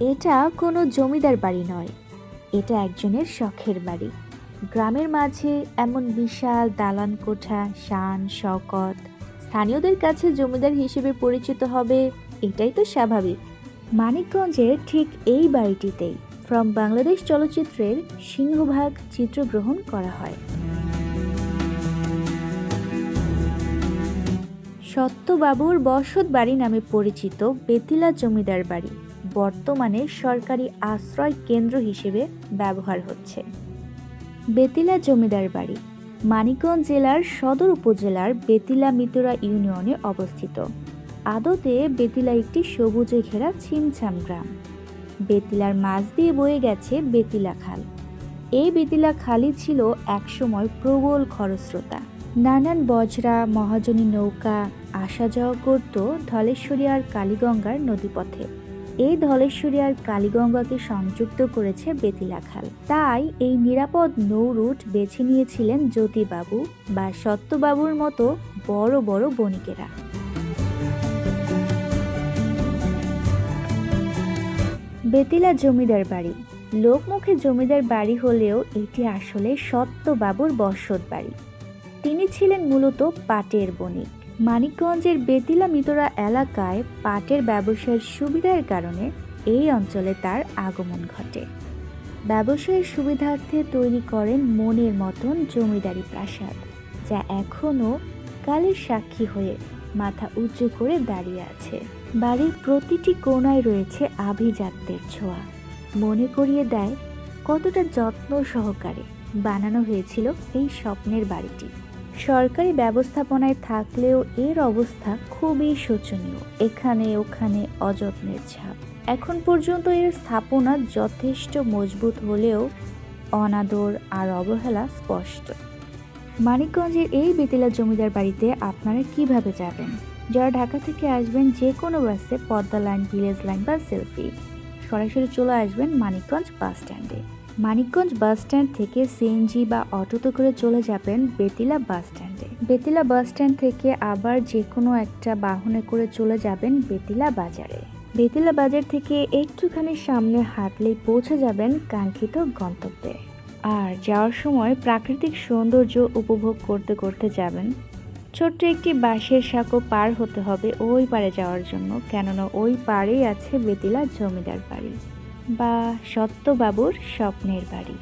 এটা কোনো জমিদার বাড়ি নয়। এটা একজনের শখের বাড়ি। গ্রামের মাঝে এমন বিশাল দালান কোঠা, শান শকত স্থানীয়দের কাছে জমিদার হিসেবে পরিচিত হবে, এটাই তো স্বাভাবিক। মানিকগঞ্জের ঠিক এই বাড়িটিতেই ফ্রম বাংলাদেশ চলচ্চিত্রের সিংহভাগ চিত্রগ্রহণ করা হয়। সত্যবাবুর বসত বাড়ি নামে পরিচিত বেতিলা জমিদার বাড়ি। বর্তমানে সরকারি আশ্রয় কেন্দ্র হিসেবে ব্যবহার হচ্ছে। বেতিলা জমিদার বাড়ি, মানিকগঞ্জ জেলার সদর উপজেলার বেতিলা মিতুরা ইউনিয়নে অবস্থিত। আদতে বেতিলা একটি সবুজে ঘেরা ছিমছাম গ্রাম। বেতিলার মাছ দিয়ে বয়ে গেছে বেতিলা খাল। এই বেতিলা খালি ছিল একসময় প্রবল খরস্রোতা। নানান বজরা, মহাজনী নৌকা আসা যাওয়া করত ধলেশ্বরী আর কালীগঙ্গার নদীপথে। এই ধলেশ্বরী আর কালীগঙ্গাকে সংযুক্ত করেছে বেতিলা খাল তাই এই নিরাপদ নৌ রুট বেছে নিয়েছিলেন জ্যোতিবাবু বা সত্যবাবুর মতো বড় বড় বণিকেরা। বেতিলা জমিদার বাড়ি। লোকমুখে জমিদার বাড়ি হলেও এটি আসলে সত্যবাবুর বসত বাড়ি। তিনি ছিলেন মূলত পাটের বণিক। মানিকগঞ্জের বেতিলা মিতরা এলাকায় পাটের ব্যবসায়ের সুবিধার কারণে এই অঞ্চলে তার আগমন ঘটে। ব্যবসায়ের সুবিধার্থে তৈরি করেন মনের মতন জমিদারি প্রাসাদ, যা এখনও কালের সাক্ষী হয়ে মাথা উঁচু করে দাঁড়িয়ে আছে। বাড়ির প্রতিটি কোণায় রয়েছে আভিজাত্যের ছোঁয়া। মনে করিয়ে দেয়, কতটা যত্ন সহকারে বানানো হয়েছিল এই স্বপ্নের বাড়িটি। সরকারি ব্যবস্থাপনায় থাকলেও এর অবস্থা খুবই শোচনীয়। এখানে ওখানে অযত্নের ছাপ। এখন পর্যন্ত এর স্থাপনা যথেষ্ট মজবুত হলেও অনাদর আর অবহেলা স্পষ্ট। মানিকগঞ্জের এই বেতিলা জমিদার বাড়িতে আপনারা কীভাবে যাবেন? যারা ঢাকা থেকে আসবেন যে কোনো বাসে পদ্মা লাইন, ভিলেজ লাইন বা সেলফি। সরাসরি চলে আসবেন মানিকগঞ্জ বাস স্ট্যান্ডে মানিকগঞ্জ বাস স্ট্যান্ড থেকে সিএনজি বা অটোতে করে চলে যাবেন বেতিলা বাস স্ট্যান্ডে। বেতিলা বাস স্ট্যান্ড থেকে আবার যে কোনো একটা বাহনে করে চলে যাবেন বেতিলা বাজারে। বেতিলা বাজার থেকে একটুখানি সামনে হাঁটলেই পৌঁছে যাবেন কাঙ্ক্ষিত গন্তব্যে। আর যাওয়ার সময় প্রাকৃতিক সৌন্দর্য উপভোগ করতে করতে যাবেন। ছোট্ট একটি বাঁশের সাঁকো পার হতে হবে ওই পারে যাওয়ার জন্য, কেননা ওই পারেই আছে বেতিলা জমিদার বাড়ি। বা সত্যবাবুর স্বপ্নের বাড়ি।